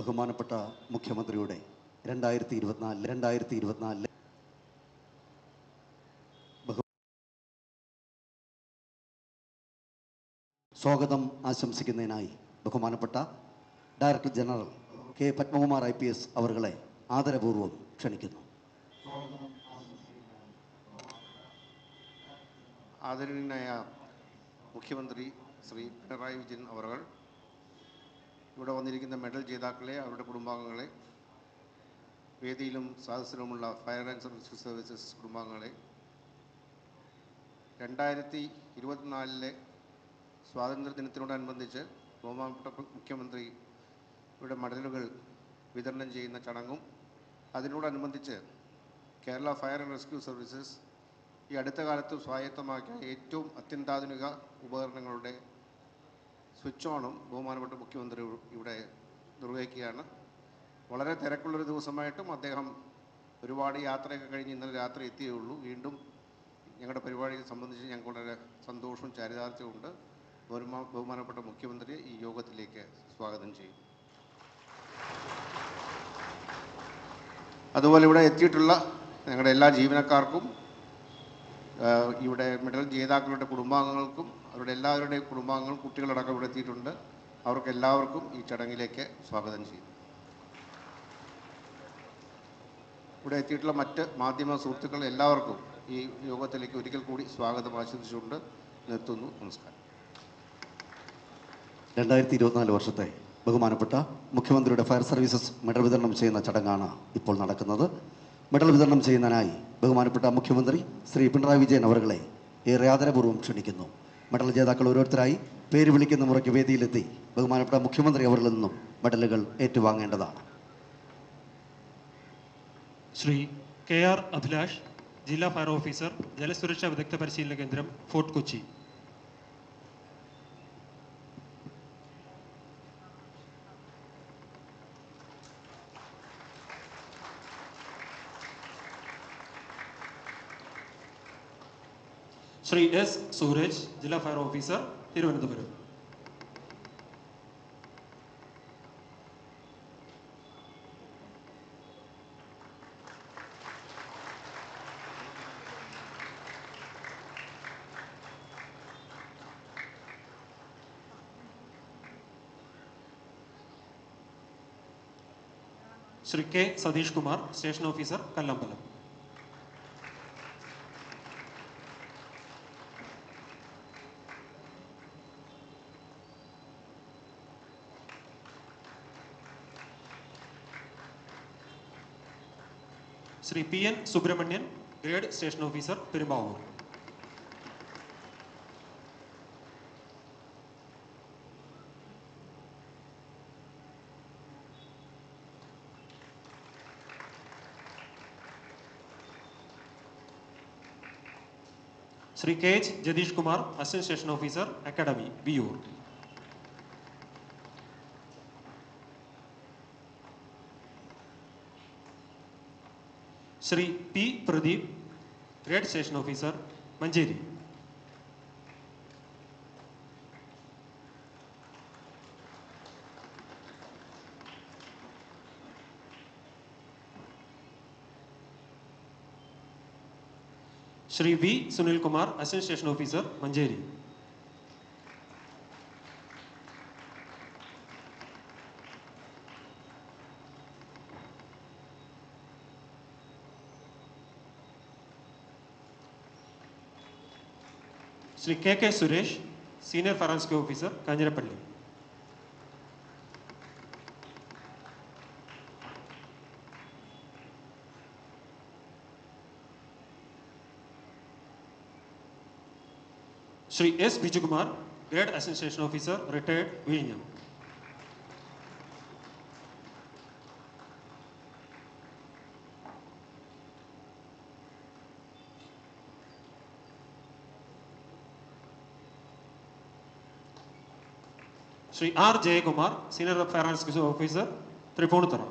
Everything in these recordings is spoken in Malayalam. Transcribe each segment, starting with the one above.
ബഹുമാനപ്പെട്ട മുഖ്യമന്ത്രിയുടെ രണ്ടായിരത്തി ഇരുപത്തിനാല് രണ്ടായിരത്തി ഇരുപത്തിനാലിൽ സ്വാഗതം ആശംസിക്കുന്നതിനായി ബഹുമാനപ്പെട്ട director general K Padmakumar I P S അവർകളെ ആദരപൂർവം ക്ഷണിക്കുന്നു. ആദരണീയനായ മുഖ്യമന്ത്രി ശ്രീ പിണറായി വിജയൻ അവർ ഇവിടെ വന്നിരിക്കുന്ന മെഡൽ ജേതാക്കളെ അവരുടെ കുടുംബാംഗങ്ങളെ വേദിയിലും സദസ്സിലുമുള്ള ഫയർ ആൻഡ് സർവീസ് സർവീസസ് കുടുംബാംഗങ്ങളെ രണ്ടായിരത്തി ഇരുപത്തിനാലിലെ സ്വാതന്ത്ര്യ ദിനത്തിനോടനുബന്ധിച്ച് ബഹുമാനപ്പെട്ട മുഖ്യമന്ത്രി ഇവിടെ മെഡലുകൾ വിതരണം ചെയ്യുന്ന ചടങ്ങും അതിനോടനുബന്ധിച്ച് Kerala fire and rescue services ഈ അടുത്ത കാലത്ത് സ്വായത്തമാക്കിയ ഏറ്റവും അത്യന്താധുനിക ഉപകരണങ്ങളുടെ സ്വിച്ച് ഓണും ബഹുമാനപ്പെട്ട മുഖ്യമന്ത്രി ഇവിടെ നിർവഹിക്കുകയാണ്. വളരെ തിരക്കുള്ളൊരു ദിവസമായിട്ടും അദ്ദേഹം ഒരുപാട് യാത്രയൊക്കെ കഴിഞ്ഞ് ഇന്നലെ രാത്രി എത്തിയേ ഉള്ളൂ വീണ്ടും ഞങ്ങളുടെ പരിപാടിയെ സംബന്ധിച്ച് ഞങ്ങൾക്ക് വളരെ സന്തോഷവും ചാരിതാർത്ഥ്യമുണ്ട് ഉണ്ട്. ബഹുമാനപ്പെട്ട മുഖ്യമന്ത്രിയെ ഈ യോഗത്തിലേക്ക് സ്വാഗതം ചെയ്യും. അതുപോലെ ഇവിടെ എത്തിയിട്ടുള്ള ഞങ്ങളുടെ എല്ലാ ജീവനക്കാർക്കും ഇവിടെ മെഡൽ ജേതാക്കളുടെ കുടുംബാംഗങ്ങൾക്കും അവരുടെ എല്ലാവരുടെയും കുടുംബാംഗങ്ങൾ കുട്ടികളടക്കം ഇവിടെ എത്തിയിട്ടുണ്ട്. അവർക്ക് എല്ലാവർക്കും ഈ ചടങ്ങിലേക്ക് സ്വാഗതം ചെയ്യുന്നു ഇവിടെ എത്തിയിട്ടുള്ള മറ്റ് മാധ്യമ സുഹൃത്തുക്കൾ എല്ലാവർക്കും ഈ യോഗത്തിലേക്ക് ഒരിക്കൽ കൂടി സ്വാഗതം ആശംസിച്ചുകൊണ്ട് നിർത്തുന്നു. നമസ്കാരം. രണ്ടായിരത്തി ഇരുപത്തിനാല് വർഷത്തെ ബഹുമാനപ്പെട്ട മുഖ്യമന്ത്രിയുടെ ഫയർ സർവീസസ് മെഡൽ വിതരണം ചെയ്യുന്ന ചടങ്ങാണ് ഇപ്പോൾ നടക്കുന്നത്. മെഡൽ വിതരണം ചെയ്യുന്നതിനായി ബഹുമാനപ്പെട്ട മുഖ്യമന്ത്രി ശ്രീ പിണറായി വിജയൻ അവരുടെ ഏറെ ആദരപൂർവം ക്ഷണിക്കുന്നു. മെഡൽ ജേതാക്കൾ ഓരോരുത്തരായി പേര് വിളിക്കുന്ന മുറയ്ക്ക് വേദിയിലെത്തി. ബഹുമാനപ്പെട്ട മുഖ്യമന്ത്രി അവരിൽ നിന്നും മെഡലുകൾ ഏറ്റുവാങ്ങേണ്ടതാണ്. ശ്രീ കെ ആർ അഭിലാഷ് ജില്ലാ ഫയർ ഓഫീസർ ജലസുരക്ഷാ വിദഗ്ധ പരിശീലന കേന്ദ്രം ഫോർട്ട് കൊച്ചി. ശ്രീ എസ് സൂരജ് ജില്ലാ fire officer Thiruvananthapuram Shri K Satheesh Kumar station officer Kallambalam Shri P N Subramanian, grade station officer, Perumbavoor. Shri K H Jagdish Kumar assistant station officer academy Viyyur. Shri P Pradeep, grade station officer, Manjeri. Shri V Sunil Kumar assistant station officer, Manjeri. Shri K Suresh senior forensic officer Kanjirappally Shri S Bijukumar grade association officer retired William Shri R Jayakumar senior finance officer Thrippunithura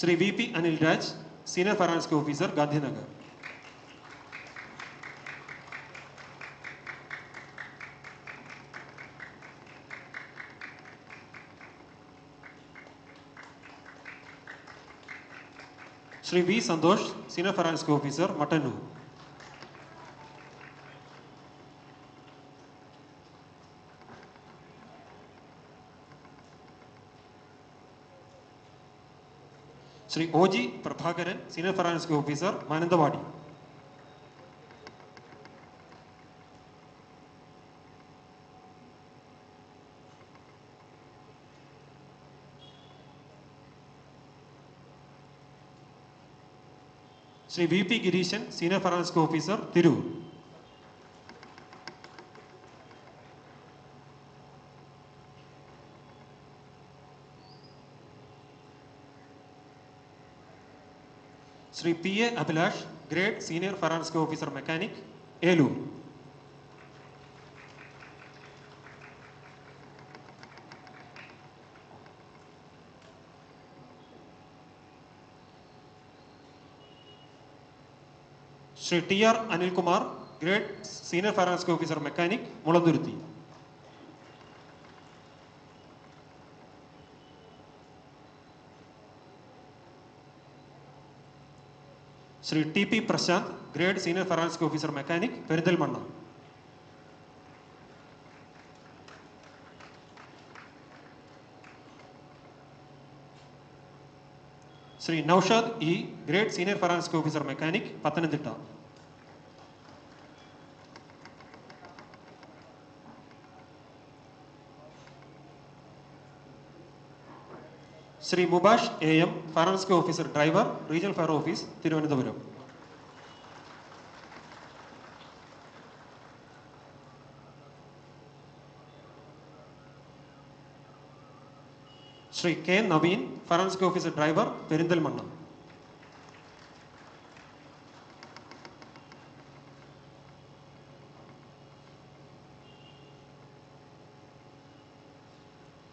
Shri V P Anil Raj senior finance के officer Gandhinagar Shri V Santhosh senior finance के officer Mattannur Shri O G Prabhakaran senior finance officer Mananthavady Shri V P Gireesan senior finance officer Tirur Shri P A Abhilash, grade senior finance के officer mechanic, Eloor. Shri T R Anil Kumar, grade senior finance के officer mechanic, Mulanthuruthy. Shri T P Prasanth grade senior finance officer mechanic Perinthalmanna Shri Noushad E grade senior finance officer mechanic Pathanamthitta Shri Mubash A M finance officer driver regional fire office Thiruvananthapuram. Shri K Naveen finance officer driver Perinthalmanna.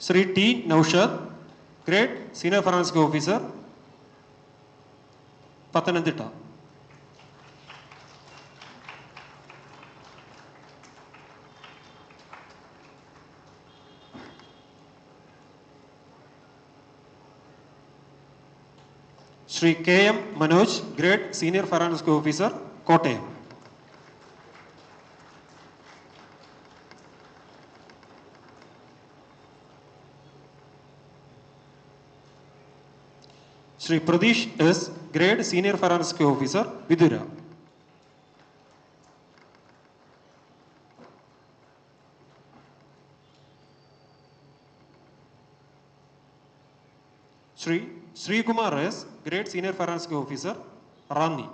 Shri T Naushad grade senior finance के officer Shri K M Manoj grade senior finance के Sri Pradesh S, Grade Senior Forensic Officer, Vidura. Sri Sri Kumar S, Grade Senior Forensic Officer, Rani.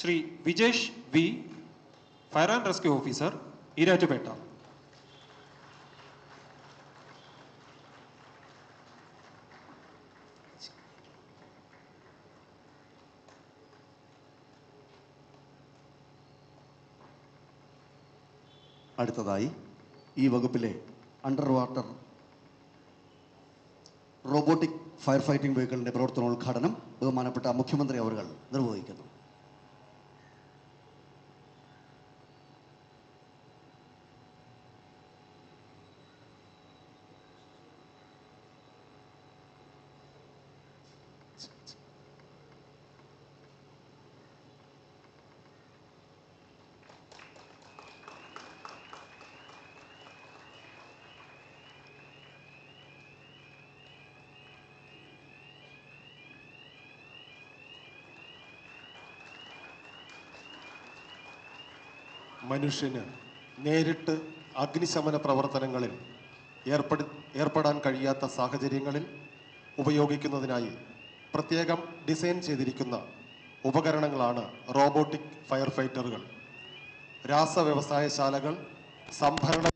Shri Vijesh V fire and rescue officer Erattupetta. അടുത്തതായി ഈ വകുപ്പിലെ under water robotic fire fighting വെഹിക്കിളിന്റെ പ്രവർത്തനോദ്ഘാടനം ബഹുമാനപ്പെട്ട മുഖ്യമന്ത്രി അവർ നിർവഹിക്കുന്നു. മനുഷ്യന് നേരിട്ട് അഗ്നിശമന പ്രവർത്തനങ്ങളിൽ ഏർപ്പെടു ഏർപ്പെടാൻ കഴിയാത്ത സാഹചര്യങ്ങളിൽ ഉപയോഗിക്കുന്നതിനായി പ്രത്യേകം ഡിസൈൻ ചെയ്തിരിക്കുന്ന ഉപകരണങ്ങളാണ് റോബോട്ടിക് ഫയർ ഫൈറ്ററുകൾ. രാസവ്യവസായശാലകൾ സംഭരണ